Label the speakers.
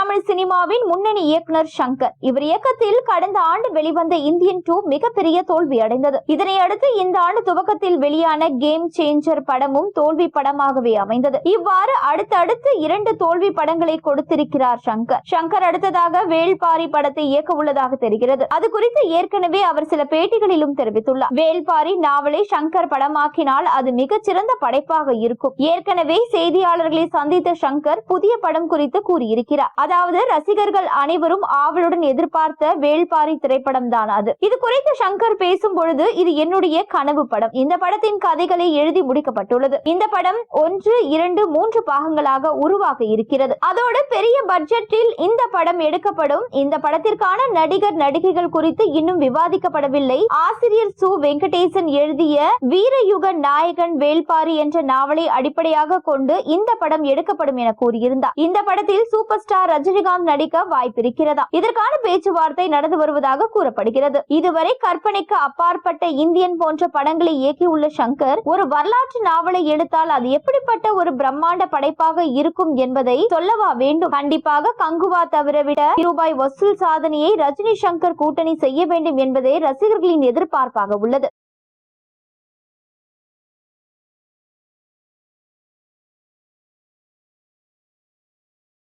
Speaker 1: தமிழ் சினிமாவின் முன்னணி இயக்குனர் சங்கர். இவர் இயக்கத்தில் கடந்த ஆண்டு வெளிவந்த இந்தியன் டூ மிகப்பெரிய தோல்வி அடைந்தது. இதனை இந்த ஆண்டு துவக்கத்தில் வெளியான கேம் சேஞ்சர் படமும் தோல்வி படமாகவே அமைந்தது. இவ்வாறு அடுத்தடுத்து இரண்டு தோல்வி படங்களை கொடுத்திருக்கிறார் சங்கர். சங்கர் அடுத்ததாக வேள்பாரி படத்தை இயக்க உள்ளதாக தெரிகிறது. அது குறித்து ஏற்கனவே அவர் சில பேட்டிகளிலும் தெரிவித்துள்ளார். வேள்பாரி நாவலை சங்கர் படமாக்கினால் அது மிகச்சிறந்த படைப்பாக இருக்கும். ஏற்கனவே செய்தியாளர்களை சந்தித்த சங்கர் புதிய படம் குறித்து கூறியிருக்கிறார். அதாவது ரசிகர்கள் அனைவரும் ஆவலுடன் எதிர்பார்த்த வேள்பாரி திரைப்படம் தான் அது. இது குறித்து சங்கர் பேசும் பொழுது இது என்னுடைய கனவு படம். இந்த படத்தின் கதைகளை எழுதி முடிக்கப்பட்டுள்ளது. இந்த படம் ஒன்று இரண்டு மூன்று பாகங்களாக உருவாக இருக்கிறது. அதோடு பெரிய பட்ஜெட்டில் இந்த படம் எடுக்கப்படும். இந்த படத்திற்கான நடிகர் நடிகைகள் குறித்து இன்னும் விவாதிக்கப்படவில்லை. ஆசிரியர் சு. வெங்கடேசன் எழுதிய வீரயுக நாயகன் வேள்பாரி என்ற நாவலை அடிப்படையாக கொண்டு இந்த படம் எடுக்கப்படும் என கூறியிருந்தார். இந்த படத்தில் சூப்பர் ஸ்டார் ரஜினிகாந்த் நடிக்க வாய்ப்பிருக்கிறதா? இதற்கான பேச்சுவார்த்தை நடந்து வருவதாக கூறப்படுகிறது. இதுவரை கற்பனைக்கு அப்பாற்பட்ட இந்தியன் போன்ற படங்களை இயக்கியுள்ள சங்கர் ஒரு வரலாற்று நாவலை எடுத்தால் அது எப்படிப்பட்ட ஒரு பிரம்மாண்ட படைப்பாக இருக்கும் என்பதை சொல்லவா வேண்டும்? கண்டிப்பாக கங்குவா தவிர விட ரூபாய் வசூல் சாதனையை ரஜினி சங்கர் கூட்டணி செய்ய வேண்டும் என்பதே ரசிகர்களின் எதிர்பார்ப்பாக உள்ளது.